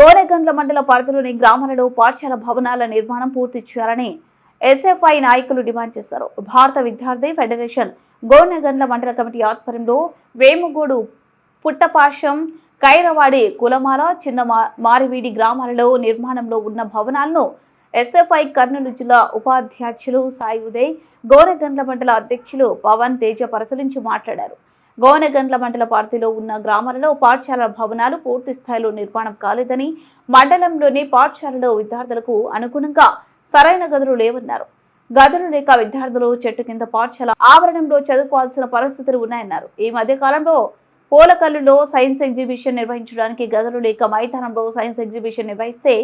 గోనెగండ్ల మండల పరిధిలోని గ్రామాలలో పాఠశాల భవనాల నిర్మాణం పూర్తి చేయాలని ఎస్ఎఫ్ఐ నాయకులు డిమాండ్ చేశారు. భారత విద్యార్థి ఫెడరేషన్ గోనెగండ్ల మండల కమిటీ ఆధ్వర్యంలో వేముగోడు పుట్టపాశం కైరవాడి కులమాల చిన్న మా- మారివీడి గ్రామాలలో నిర్మాణంలో ఉన్న భవనాలను ఎస్ఎఫ్ఐ కర్నూలు జిల్లా ఉపాధ్యక్షులు సాయి ఉదయ్ గోనెగండ్ల మండల అధ్యక్షులు పవన్ తేజ పరిశీలించి మాట్లాడారు. గోనెగండ్ల మండల పార్టీలో ఉన్న గ్రామాలలో పాఠశాల భవనాలు పూర్తి స్థాయిలో నిర్మాణం కాలేదని మండలంలోని పాఠశాలలో విద్యార్థులకు అనుగుణంగా సరైన గదులు లేవన్నారు. గదులు లేక విద్యార్థులు చెట్టు కింద పాఠశాల ఆవరణంలో చదువుకోవాల్సిన పరిస్థితులు ఉన్నాయన్నారు. ఈ మధ్య కాలంలో పోలకల్లులో సైన్స్ ఎగ్జిబిషన్ నిర్వహించడానికి గదులు లేక మైదానంలో సైన్స్ ఎగ్జిబిషన్ నిర్వహిస్తే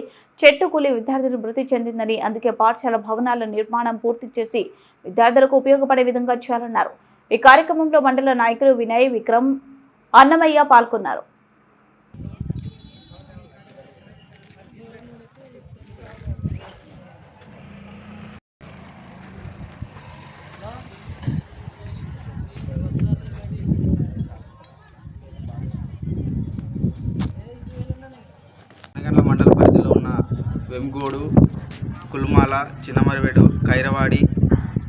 చెట్టు కూలి విద్యార్థులు మృతి చెందిందని అందుకే పాఠశాల భవనాల నిర్మాణం పూర్తి చేసి విద్యార్థులకు ఉపయోగపడే విధంగా చేయాలన్నారు. ఈ కార్యక్రమంలో మండల నాయకులు వినయ్ విక్రమ్ అన్నమయ్య పాల్గొన్నారు. మండల పరిధిలో ఉన్న వెంగోడు కుల్మాల చిన్నమరివేడు కైరవాడి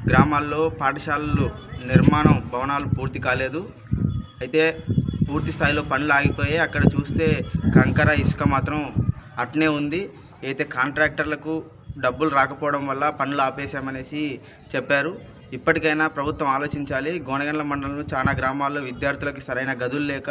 గ్రామాల్లో పాఠశాలలు నిర్మాణం భవనాలు పూర్తి కాలేదు. అయితే పూర్తి స్థాయిలో పనులు ఆగిపోయాయి. అక్కడ చూస్తే కంకర ఇసుక మాత్రం అట్నే ఉంది. అయితే కాంట్రాక్టర్లకు డబ్బులు రాకపోవడం వల్ల పనులు ఆపేశామనేసి చెప్పారు. ఇప్పటికైనా ప్రభుత్వం ఆలోచించాలి. గోనగండ్ల మండలంలో చాలా గ్రామాల్లో విద్యార్థులకు సరైన గదులు లేక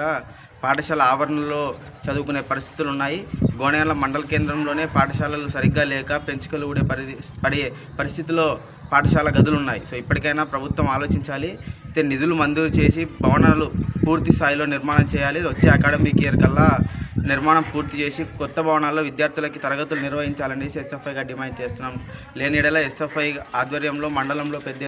పాఠశాల ఆవరణలో చదువుకునే పరిస్థితులు ఉన్నాయి. గోనగండ్ల మండల కేంద్రంలోనే పాఠశాలలు సరిగ్గా లేక పెంచుకలు ఊడే పరి పడే పరిస్థితిలో పాఠశాల గదులు ఉన్నాయి. సో ఇప్పటికైనా ప్రభుత్వం ఆలోచించాలి. అయితే నిధులు మంజూరు చేసి భవనాలు పూర్తి స్థాయిలో నిర్మాణం చేయాలి. వచ్చే అకాడమిక్ ఇయర్ కల్లా నిర్మాణం పూర్తి చేసి కొత్త భవనాల్లో విద్యార్థులకి తరగతులు నిర్వహించాలని ఎస్ఎఫ్ఐగా డిమాండ్ చేస్తున్నాం. లేని ఎడల ఎస్ఎఫ్ఐ ఆధ్వర్యంలో మండలంలో పెద్ద